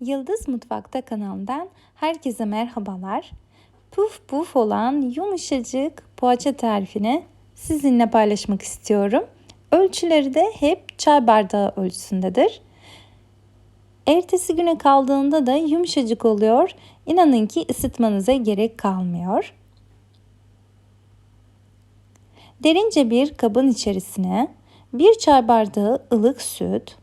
Yıldız Mutfakta kanalından herkese merhabalar. Puf puf olan yumuşacık poğaça tarifini sizinle paylaşmak istiyorum. Ölçüleri de hep çay bardağı ölçüsündedir. Ertesi güne kaldığında da yumuşacık oluyor. İnanın ki ısıtmanıza gerek kalmıyor. Derince bir kabın içerisine bir çay bardağı ılık süt,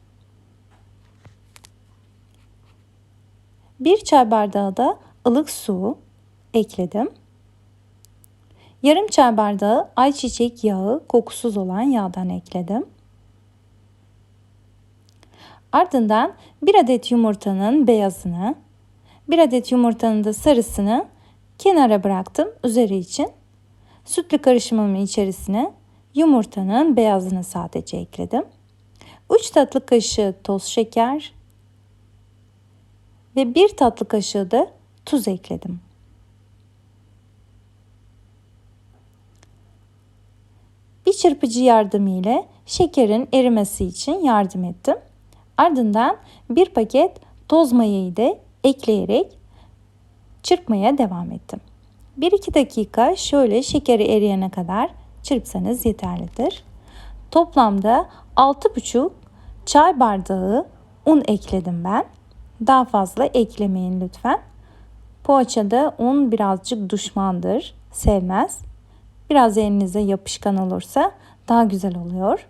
bir çay bardağı da ılık su ekledim. Yarım çay bardağı ayçiçek yağı kokusuz olan yağdan ekledim. Ardından bir adet yumurtanın beyazını, bir adet yumurtanın da sarısını kenara bıraktım üzeri için. Sütlü karışımımın içerisine yumurtanın beyazını sadece ekledim. 3 tatlı kaşığı toz şeker ve 1 tatlı kaşığı da tuz ekledim. Bir çırpıcı yardımıyla şekerin erimesi için yardım ettim. Ardından bir paket toz mayayı da ekleyerek çırpmaya devam ettim. 1-2 dakika şöyle şekeri eriyene kadar çırpsanız yeterlidir. Toplamda 6,5 çay bardağı un ekledim ben. Daha fazla eklemeyin lütfen. Poğaçada un birazcık düşmandır, sevmez. Biraz elinize yapışkan olursa daha güzel oluyor.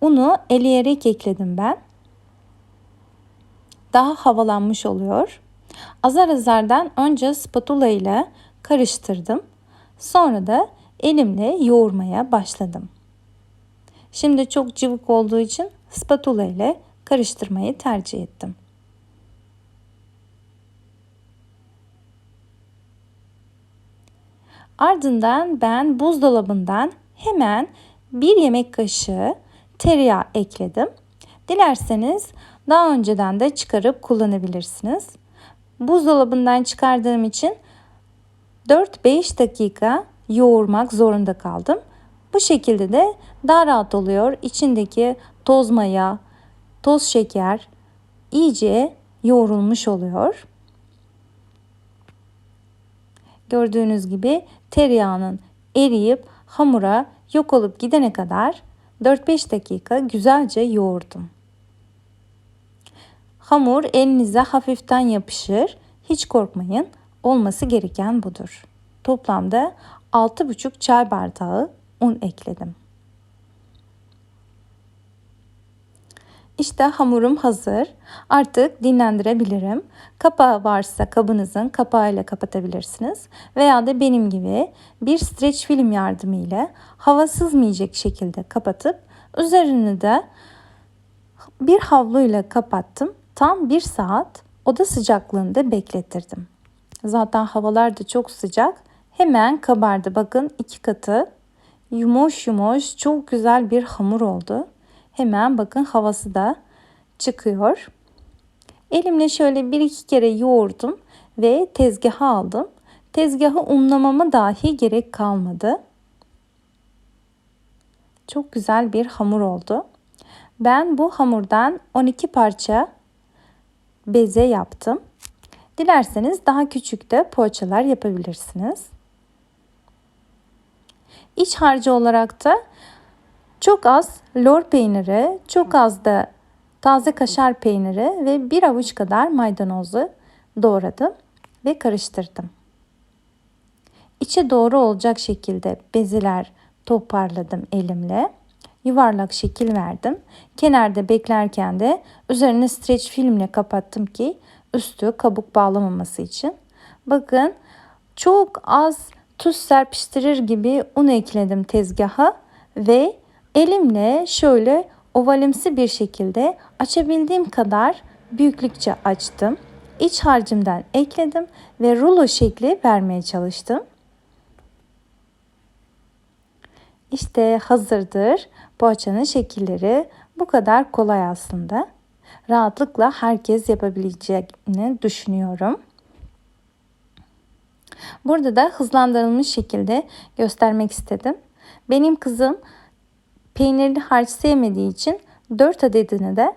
Unu eleyerek ekledim ben. Daha havalanmış oluyor. Azar azardan önce spatula ile karıştırdım. Sonra da elimle yoğurmaya başladım. Şimdi çok cıvık olduğu için spatula ile karıştırmayı tercih ettim. Ardından ben buzdolabından hemen bir yemek kaşığı tereyağı ekledim. Dilerseniz daha önceden de çıkarıp kullanabilirsiniz. Buzdolabından çıkardığım için 4-5 dakika yoğurmak zorunda kaldım. Bu şekilde de daha rahat oluyor. İçindeki toz maya, toz şeker iyice yoğrulmuş oluyor. Gördüğünüz gibi tereyağının eriyip hamura yok olup gidene kadar 4-5 dakika güzelce yoğurdum. Hamur elinize hafiften yapışır. Hiç korkmayın. Olması gereken budur. Toplamda 6,5 çay bardağı un ekledim. İşte hamurum hazır. Artık dinlendirebilirim. Kapağı varsa kabınızın kapağıyla kapatabilirsiniz. Veya da benim gibi bir streç film yardımıyla hava sızmayacak şekilde kapatıp üzerini de bir havluyla kapattım. Tam bir saat oda sıcaklığında beklettirdim. Zaten havalar da çok sıcak. Hemen kabardı. Bakın iki katı yumuş yumuş çok güzel bir hamur oldu. Hemen bakın havası da çıkıyor. Elimle şöyle bir iki kere yoğurdum ve tezgaha aldım. Tezgahı unlamama dahi gerek kalmadı. Çok güzel bir hamur oldu. Ben bu hamurdan 12 parça beze yaptım. Dilerseniz daha küçük de poğaçalar yapabilirsiniz. İç harcı olarak da çok az lor peyniri, çok az da taze kaşar peyniri ve bir avuç kadar maydanozu doğradım ve karıştırdım. İçe doğru olacak şekilde beziler toparladım elimle. Yuvarlak şekil verdim. Kenarda beklerken de üzerine streç filmle kapattım ki üstü kabuk bağlamaması için. Bakın çok az tuz serpiştirir gibi un ekledim tezgaha ve elimle şöyle ovalimsi bir şekilde açabildiğim kadar büyüklükçe açtım. İç harcımdan ekledim ve rulo şekli vermeye çalıştım. İşte hazırdır. Poğaçanın şekilleri bu kadar kolay aslında. Rahatlıkla herkes yapabileceğini düşünüyorum. Burada da hızlandırılmış şekilde göstermek istedim. Benim kızım peynirli harç sevmediği için 4 adedini de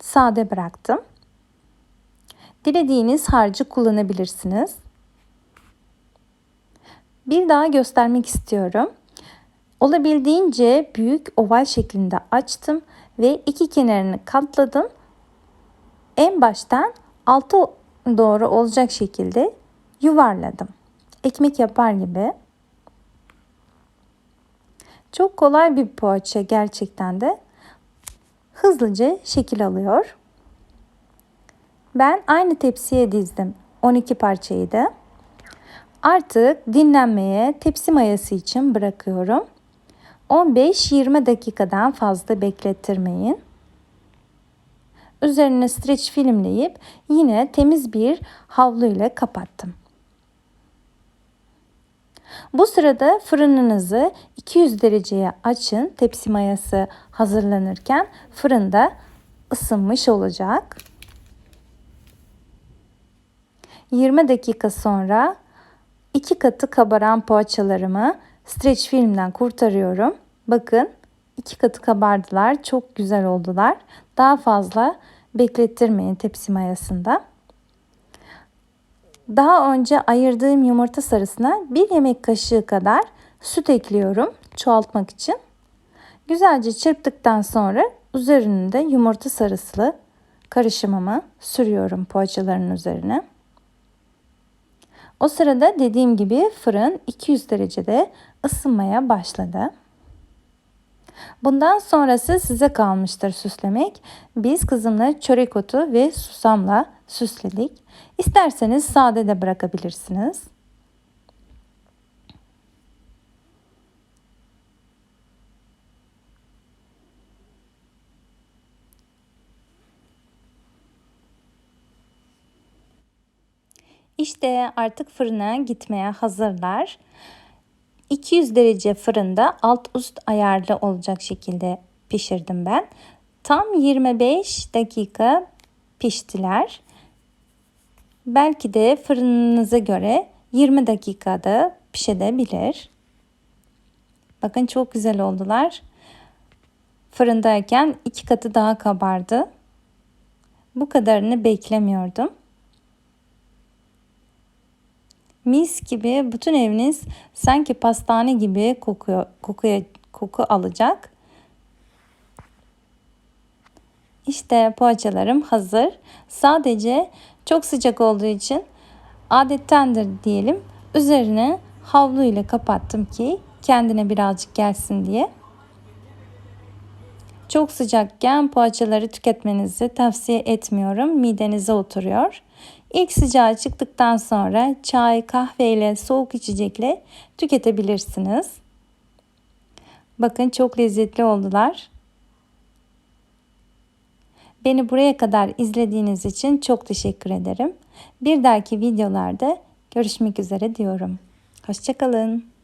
sade bıraktım. Dilediğiniz harcı kullanabilirsiniz. Bir daha göstermek istiyorum. Olabildiğince büyük oval şeklinde açtım ve iki kenarını katladım. En baştan altı doğru olacak şekilde yuvarladım. Ekmek yapar gibi. Çok kolay bir poğaça gerçekten de. Hızlıca şekil alıyor. Ben aynı tepsiye dizdim 12 parçayı da. Artık dinlenmeye tepsi mayası için bırakıyorum. 15-20 dakikadan fazla beklettirmeyin. Üzerine streç filmleyip yine temiz bir havlu ile kapattım. Bu sırada fırınınızı 200 dereceye açın. Tepsi mayası hazırlanırken fırında ısınmış olacak. 20 dakika sonra iki katı kabaran poğaçalarımı streç filmden kurtarıyorum. Bakın iki katı kabardılar. Çok güzel oldular. Daha fazla beklettirmeyin tepsi mayasında. Daha önce ayırdığım yumurta sarısına bir yemek kaşığı kadar süt ekliyorum çoğaltmak için. Güzelce çırptıktan sonra üzerinde yumurta sarısı karışımımı sürüyorum poğaçaların üzerine. O sırada dediğim gibi fırın 200 derecede ısınmaya başladı. Bundan sonrası size kalmıştır süslemek. Biz kızımla çörek otu ve susamla süsledik. İsterseniz sade de bırakabilirsiniz. İşte artık fırına gitmeye hazırlar. 200 derece fırında alt üst ayarlı olacak şekilde pişirdim ben. Tam 25 dakika piştiler. Belki de fırınınıza göre 20 dakikada pişebilir. Bakın çok güzel oldular. Fırındayken iki katı daha kabardı. Bu kadarını beklemiyordum. Mis gibi bütün eviniz sanki pastane gibi kokuyor, kokuya, koku alacak. İşte poğaçalarım hazır. Sadece çok sıcak olduğu için adettendir diyelim. Üzerine havlu ile kapattım ki kendine birazcık gelsin diye. Çok sıcakken poğaçaları tüketmenizi tavsiye etmiyorum. Midenize oturuyor. İlk sıcağı çıktıktan sonra çay, kahve ile soğuk içecekle tüketebilirsiniz. Bakın çok lezzetli oldular. Beni buraya kadar izlediğiniz için çok teşekkür ederim. Bir dahaki videolarda görüşmek üzere diyorum. Hoşçakalın.